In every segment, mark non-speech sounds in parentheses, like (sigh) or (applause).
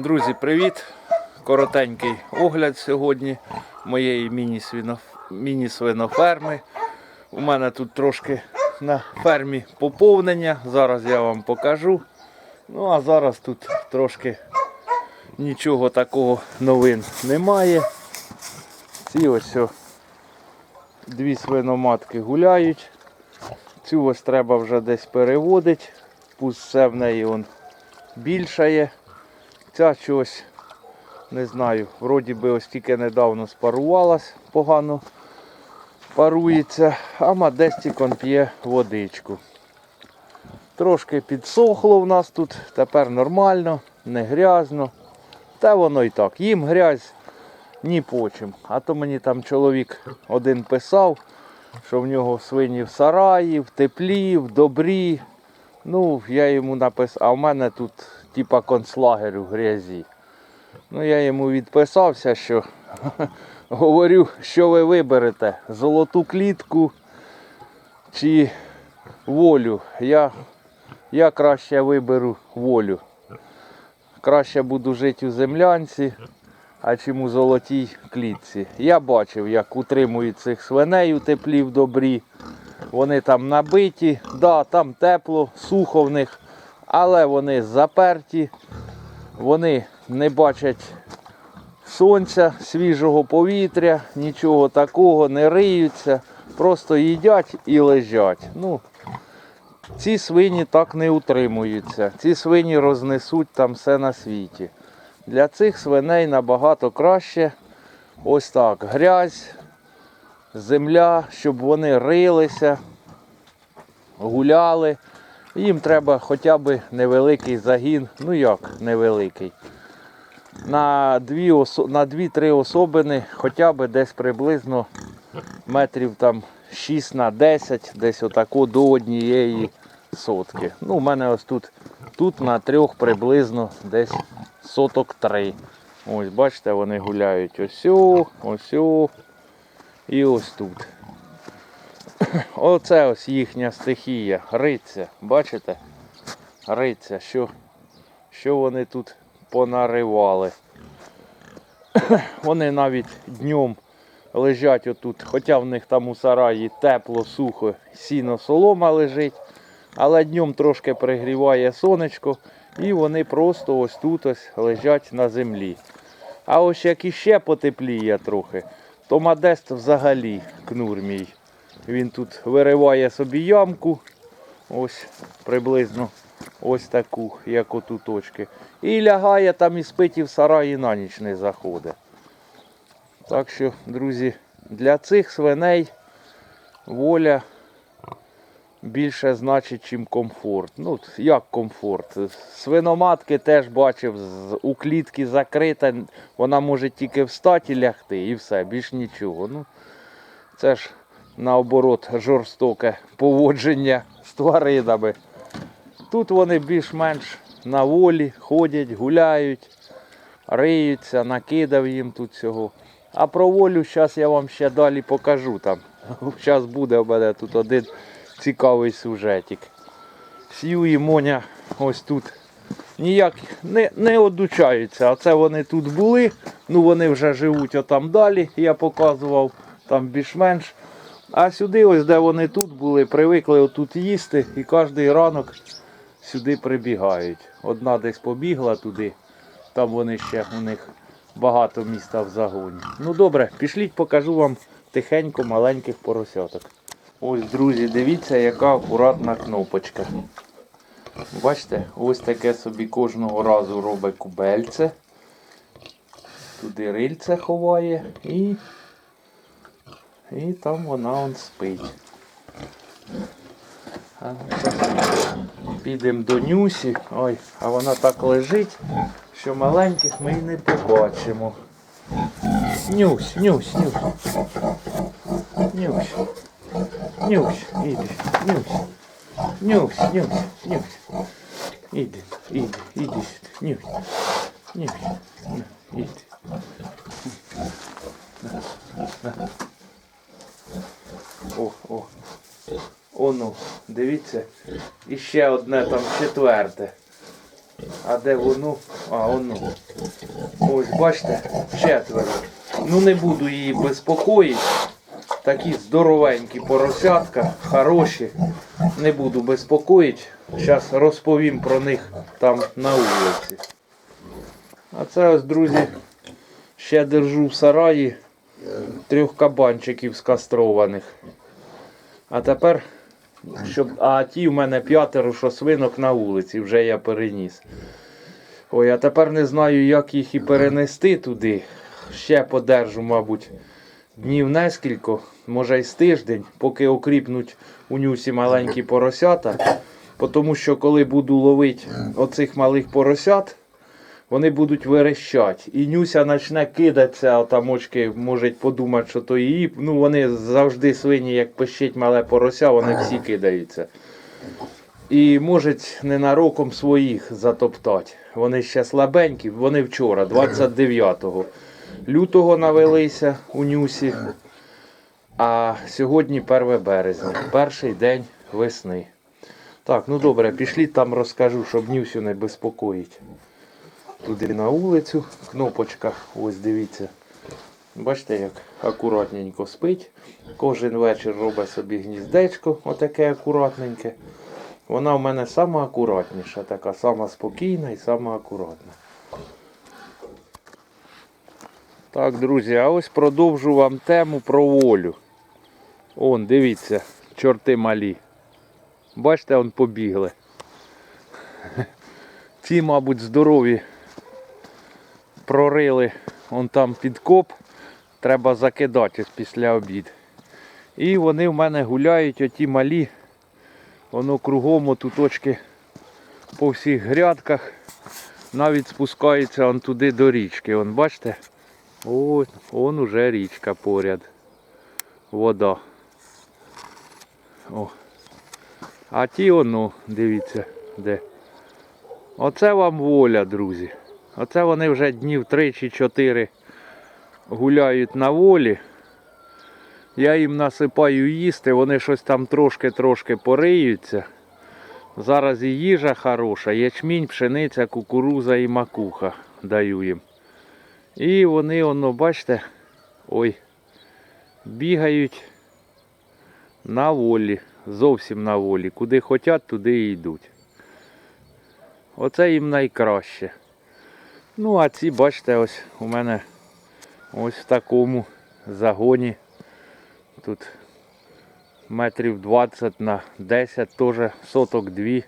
Друзі, привіт! Коротенький огляд сьогодні моєї міні-свино- міні-свиноферми. У мене тут трошки на фермі поповнення. Зараз я вам покажу. Ну а зараз тут трошки нічого такого новин немає. Ці ось о, дві свиноматки гуляють. Цю ось треба вже десь переводити. Пусть все в неї он більшає. Ця щось, не знаю, вроді би ось тільки недавно спарувалась, погано парується, а Мадестікон п'є водичку. Трошки підсохло в нас тут, тепер нормально, не грязно. Та воно і так. Їм грязь ні по чим. А то мені там чоловік один писав, що в нього свині в сараї, в теплі, в добрі. Ну, я йому написав, а в мене тут типа концлагер у грязі. Ну, я йому відписався, що (laughs) говорю, що ви виберете, золоту клітку чи волю. Я, я краще виберу волю. Краще буду жити у землянці, а чим у золотій клітці. Я бачив, як утримують цих свиней у теплі в добрі. Вони там набиті, да, там тепло, сухо в них, але вони заперті, вони не бачать сонця, свіжого повітря, нічого такого, не риються, просто їдять і лежать. Ну, ці свині так не утримуються. Ці свині рознесуть там все на світі. Для цих свиней набагато краще ось так грязь, земля, щоб вони рилися, гуляли. Їм треба хоча б невеликий загін. Ну як невеликий. На дві осо- на 2-3 особини хоча б десь приблизно метрів там 6 на 10, десь отако до однієї сотки. Ну, у мене ось тут, тут на трьох приблизно десь соток 3. Ось, бачите, вони гуляють ось, ось о, і ось тут. (coughs) Оце ось їхня стихія. Риться. Бачите? Риться, що, що вони тут понаривали. (coughs) Вони навіть днем лежать отут, хоча в них там у сараї тепло, сухо, сіно солома лежить, але днем трошки пригріває сонечко і вони просто ось тут ось лежать на землі. А ось як іще потепліє трохи, то Модест взагалі кнур мій. Він тут вириває собі ямку, ось приблизно ось таку, як оту точки. І лягає там і спить і в сараї на ніч не заходить. Так що, друзі, для цих свиней воля більше значить, чим комфорт. Ну, як комфорт? Свиноматки теж бачив, у клітки закрита, вона може тільки встати і лягти, і все, більш нічого. Ну, це ж наоборот жорстоке поводження з тваринами. Тут вони більш-менш на волі, ходять, гуляють, риються, накидав їм тут всього. А про волю зараз я вам ще далі покажу там. (laughs) Зараз буде у мене тут один цікавий сюжетик. Сью і Моня ось тут ніяк не, не одучаються. А це вони тут були. Ну вони вже живуть отам далі, я показував, там більш-менш. А сюди, ось де вони тут були, привикли отут їсти і кожен ранок сюди прибігають. Одна десь побігла туди, там вони ще у них багато міста в загоні. Ну добре, пішліть, покажу вам тихенько маленьких поросяток. Ось, друзі, дивіться, яка акуратна кнопочка. Бачите, ось таке собі кожного разу робить кубельце. Туди рильце ховає і, і там вона он спить. Підемо до Нюсі. Ой, а вона так лежить, що маленьких ми й не побачимо. Нюсь, Нюсь, Нюсь. Нюсь. Нюсь, іди, Нюсь. Нюсь, Нюсь, Нюсь. Іди, іди, іди. Нюсь. Нюсь. Іди. На, на. О, о. Дивіться, і ще одне там четверте. А де воно? А, воно. Ось, бачите, четверо. Ну не буду її безпокоїти. Такі здоровенькі поросятка, хороші. Не буду безпокоїти. Зараз розповім про них там на вулиці. А це ось, друзі, ще держу в сараї трьох кабанчиків скастрованих. А тепер, щоб. А ті в мене п'ятеро, що свинок на вулиці, вже я переніс. Ой, а тепер не знаю, як їх і перенести туди. Ще подержу, мабуть, днів нескільки, може й з тиждень, поки окріпнуть у нюсі маленькі поросята. Тому що коли буду ловити оцих малих поросят, вони будуть верещать. І нюся почне кидатися, а там очки можуть подумати, що то її. Ну вони завжди свині, як пищить мале порося, вони всі (laughs) кидаються. І можуть ненароком своїх затоптати. Вони ще слабенькі, вони вчора, 29 лютого навелися у нюсі. А сьогодні 1 березня, перший день весни. Так, ну добре, пішли там розкажу, щоб Нюсю не безпокоїть. Туди на вулицю, кнопочка, ось дивіться. Бачите, як акуратненько спить. Кожен вечір робить собі гніздечко, отаке акуратненьке. Вона в мене сама акуратніша, така сама спокійна і сама акуратна. Так, друзі, а ось продовжу вам тему про волю. Он, дивіться, чорти малі. Бачите, он побігли. Ці, мабуть, здорові прорили он там підкоп. Треба закидати після обід. І вони в мене гуляють, оті малі. Воно кругом отуточки по всіх грядках. Навіть спускаються он туди до річки. Вон, бачите? Ось, вон уже річка поряд. Вода. О. А ті оно, дивіться, де. Оце вам воля, друзі. Оце вони вже днів 3 чи 4 гуляють на волі. Я їм насипаю їсти, вони щось там трошки-трошки пориються. Зараз і їжа хороша, ячмінь, пшениця, кукуруза і макуха даю їм. І вони, воно, бачите, ой, бігають на волі, зовсім на волі. Куди хочуть, туди і йдуть. Оце їм найкраще. Ну, а ці, бачите, ось у мене ось в такому загоні. Тут метрів 20 на 10, теж соток дві.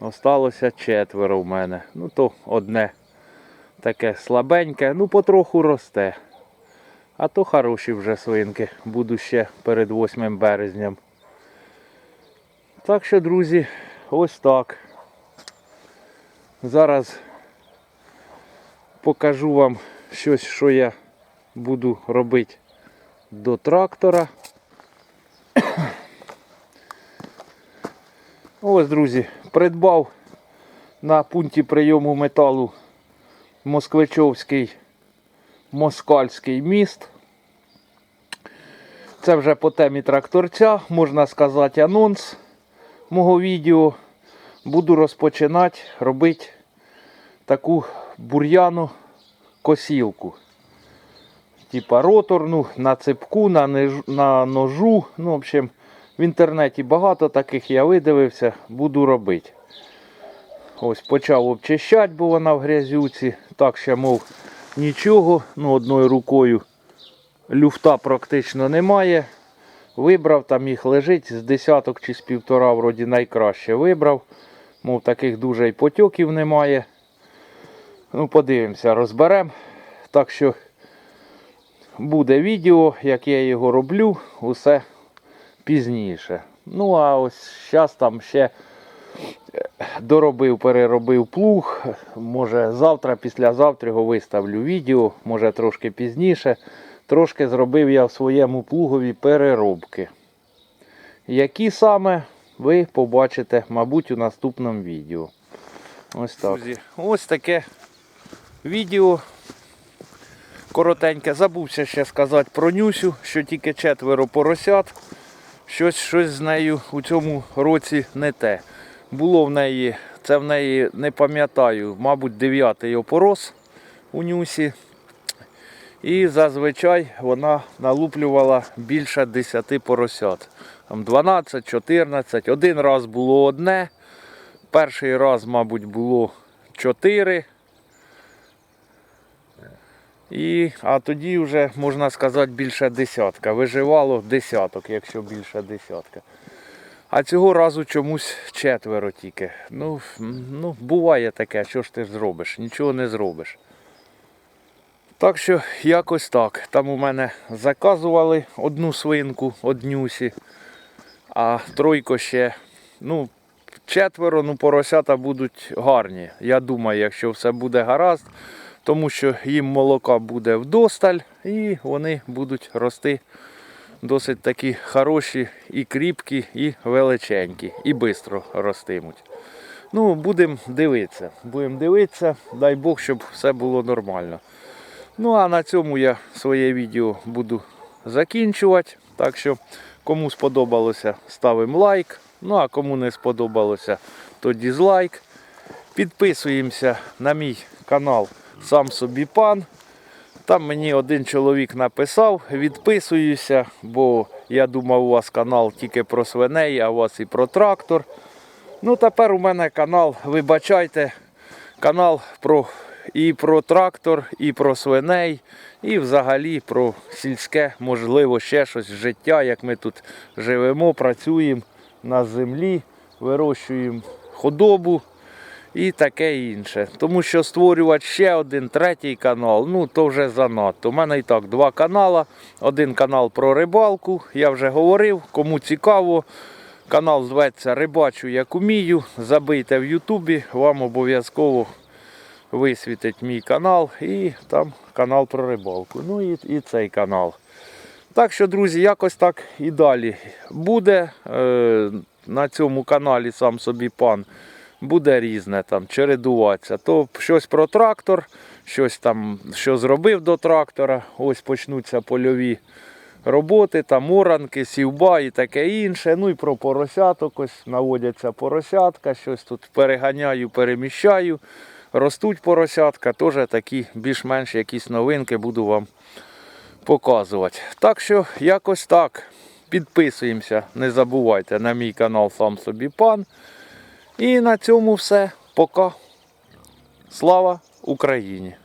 Осталося четверо в мене. Ну то одне таке слабеньке, ну потроху росте. А то хороші вже свинки. Буду ще перед 8 березням. Так що, друзі, ось так. Зараз покажу вам щось, що я буду робити до трактора. (coughs) Ось, друзі, придбав на пункті прийому металу Москвичовський москальський міст. Це вже по темі тракторця, можна сказати, анонс мого відео. Буду розпочинати робити таку бур'яну косілку. Типа роторну, на цепку, на, ниж- на ножу. Ну, в общем, в інтернеті багато таких я видивився, буду робити. Ось почав обчищати, бо вона в грязюці. Так ще, мов, нічого. Ну, одною рукою люфта практично немає. Вибрав, там їх лежить з десяток чи з півтора, вроді найкраще вибрав. Мов таких дуже й потьоків немає. Ну, подивимося, розберемо. Так що буде відео, як я його роблю, усе пізніше. Ну, а ось зараз там ще е, доробив, переробив плуг. Може завтра, післязавтра його виставлю відео, може трошки пізніше. Трошки зробив я в своєму плугові переробки. Які саме ви побачите, мабуть, у наступному відео. Ось так. Ось таке відео коротеньке. Забувся ще сказати про Нюсю, що тільки четверо поросят. Щось, щось з нею у цьому році не те. Було в неї Це в неї не пам'ятаю, мабуть, дев'ятий опорос у нюсі. І зазвичай вона налуплювала більше 10 поросят. Там 12, 14. Один раз було одне. Перший раз, мабуть, було 4. І, а тоді вже, можна сказати, більше десятка. Виживало десяток, якщо більше десятка. А цього разу чомусь четверо тільки. Ну, ну, буває таке, що ж ти зробиш? Нічого не зробиш. Так що якось так. Там у мене заказували одну свинку, однюсі, а тройко ще, ну, четверо, ну, поросята будуть гарні. Я думаю, якщо все буде гаразд, тому що їм молока буде вдосталь і вони будуть рости досить такі хороші і кріпкі, і величенькі, і швидко ростимуть. Ну, будемо дивитися. Будемо дивитися, дай Бог, щоб все було нормально. Ну а на цьому я своє відео буду закінчувати. Так що, кому сподобалося, ставимо лайк. Ну а кому не сподобалося, то дізлайк. Підписуємося на мій канал Сам собі пан. Там мені один чоловік написав, відписуюся, бо я думав, у вас канал тільки про свиней, а у вас і про трактор. Ну, тепер у мене канал, вибачайте, канал про, і про трактор, і про свиней, і взагалі про сільське, можливо, ще щось життя, як ми тут живемо, працюємо на землі, вирощуємо худобу і таке інше. Тому що створювати ще один, третій канал, ну то вже занадто. У мене і так два канали. Один канал про рибалку, я вже говорив, кому цікаво. Канал зветься Рибачу як умію. Забийте в Ютубі, вам обов'язково висвітить мій канал і там канал про рибалку. Ну і, і цей канал. Так що, друзі, якось так і далі буде. Е, на цьому каналі сам собі пан буде різне там, чередуватися. То щось про трактор, щось там, що зробив до трактора. Ось почнуться польові роботи, там оранки, сівба і таке інше. Ну і про поросяток, ось наводяться поросятка, щось тут переганяю, переміщаю. Ростуть поросятка, теж такі більш-менш якісь новинки буду вам показувати. Так що якось так. Підписуємося, не забувайте на мій канал Сам собі пан. І на цьому все. Пока. Слава Україні!